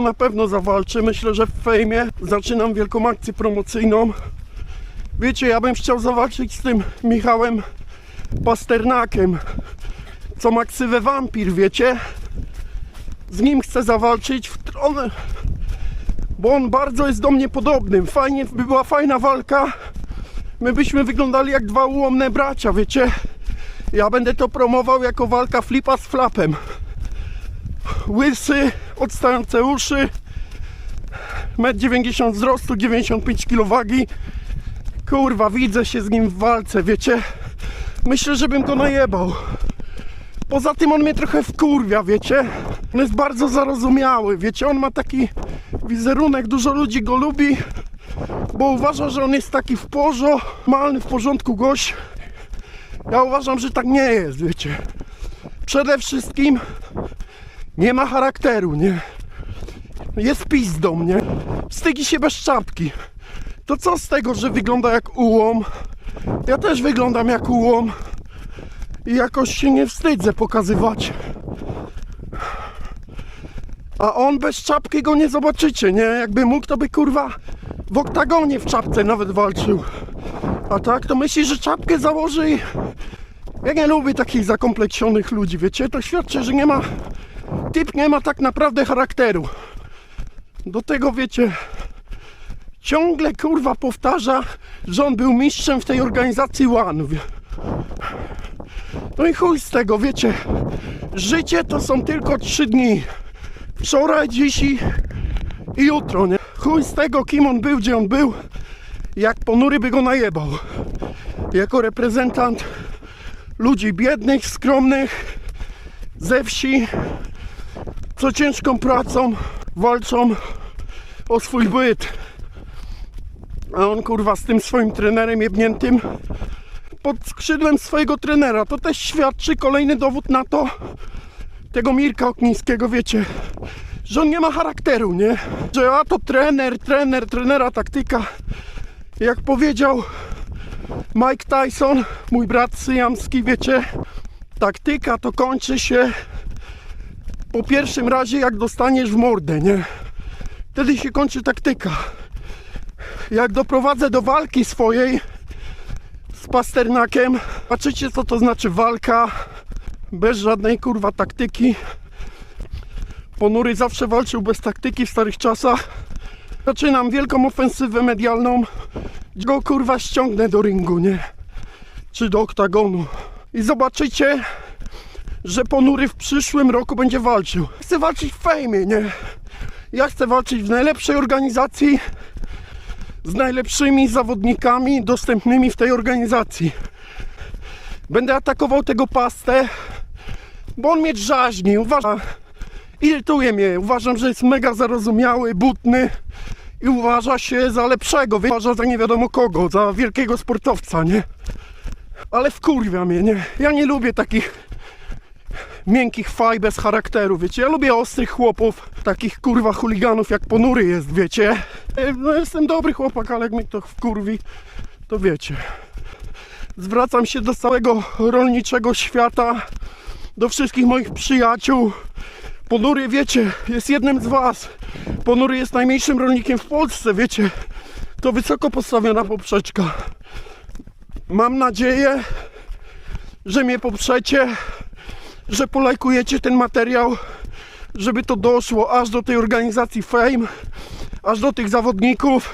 Na pewno zawalczę, myślę, że w fejmie zaczynam wielką akcję promocyjną. Wiecie, ja bym chciał zawalczyć z tym Michałem Pasternakiem, co ma ksywę wampir, wiecie? Z nim chcę zawalczyć w stronę, bo on bardzo jest do mnie podobny. Fajnie, by była fajna walka. My byśmy wyglądali jak dwa ułomne bracia, wiecie? Ja będę to promował jako walka flipa z flapem. Łysy, odstające uszy, 1,90 m wzrostu, 95 kg. Kurwa, widzę się z nim w walce, wiecie? Myślę, żebym go najebał. Poza tym on mnie trochę wkurwia, wiecie? On jest bardzo zarozumiały, wiecie? On ma taki wizerunek, dużo ludzi go lubi, bo uważa, że on jest taki w porządku, malny, w porządku gość. Ja uważam, że tak nie jest, wiecie? Przede wszystkim nie ma charakteru, nie? Jest pizdą, nie? Wstydzi się bez czapki. To co z tego, że wygląda jak ułom? Ja też wyglądam jak ułom. I jakoś się nie wstydzę pokazywać. A on bez czapki go nie zobaczycie, nie? Jakby mógł, to by kurwa w oktagonie w czapce nawet walczył. A tak, to myśli, że czapkę założy i... Ja nie lubię takich zakompleksionych ludzi, wiecie? To świadczy, że nie ma... Typ nie ma tak naprawdę charakteru. Do tego, wiecie... Ciągle kurwa powtarza, że on był mistrzem w tej organizacji One. No i chuj z tego, wiecie. Życie to są tylko trzy dni. Wczoraj, dziś i, i jutro, nie? Chuj z tego, kim on był, gdzie on był. Jak ponury by go najebał. Jako reprezentant ludzi biednych, skromnych, ze wsi, co ciężką pracą walczą o swój byt. A on kurwa z tym swoim trenerem jebniętym pod skrzydłem swojego trenera. To też świadczy kolejny dowód na to, tego Mirka Oknińskiego, wiecie, że on nie ma charakteru, nie? Że a to trener, trener, trenera taktyka. Jak powiedział Mike Tyson, mój brat syjamski, wiecie, taktyka to kończy się po pierwszym razie jak dostaniesz w mordę, nie? Wtedy się kończy taktyka. Jak doprowadzę do walki swojej z Pasternakiem, patrzycie co to znaczy walka bez żadnej kurwa taktyki. Ponury zawsze walczył bez taktyki w starych czasach. Zaczynam wielką ofensywę medialną. Go kurwa ściągnę do ringu, nie? Czy do oktagonu. I zobaczycie, że Ponury w przyszłym roku będzie walczył. Chcę walczyć w fejmie, nie? Ja chcę walczyć w najlepszej organizacji z najlepszymi zawodnikami dostępnymi w tej organizacji. Będę atakował tego pastę, bo on mnie drzaźni. Uważam, irytuje mnie. Uważam, że jest mega zarozumiały, butny i uważa się za lepszego. Uważa za nie wiadomo kogo, za wielkiego sportowca, nie? Ale wkurwia mnie, nie? Ja nie lubię takich miękkich faj bez charakteru, wiecie? Ja lubię ostrych chłopów, takich kurwa chuliganów jak ponury jest, wiecie? E, No jestem dobry chłopak, ale jak mnie to wkurwi, to wiecie. Zwracam się do całego rolniczego świata, do wszystkich moich przyjaciół. Ponury, wiecie, jest jednym z was. Ponury jest najmniejszym rolnikiem w Polsce, wiecie? To wysoko postawiona poprzeczka. Mam nadzieję, że mnie poprzecie, że polajkujecie ten materiał, żeby to doszło aż do tej organizacji Fame, aż do tych zawodników.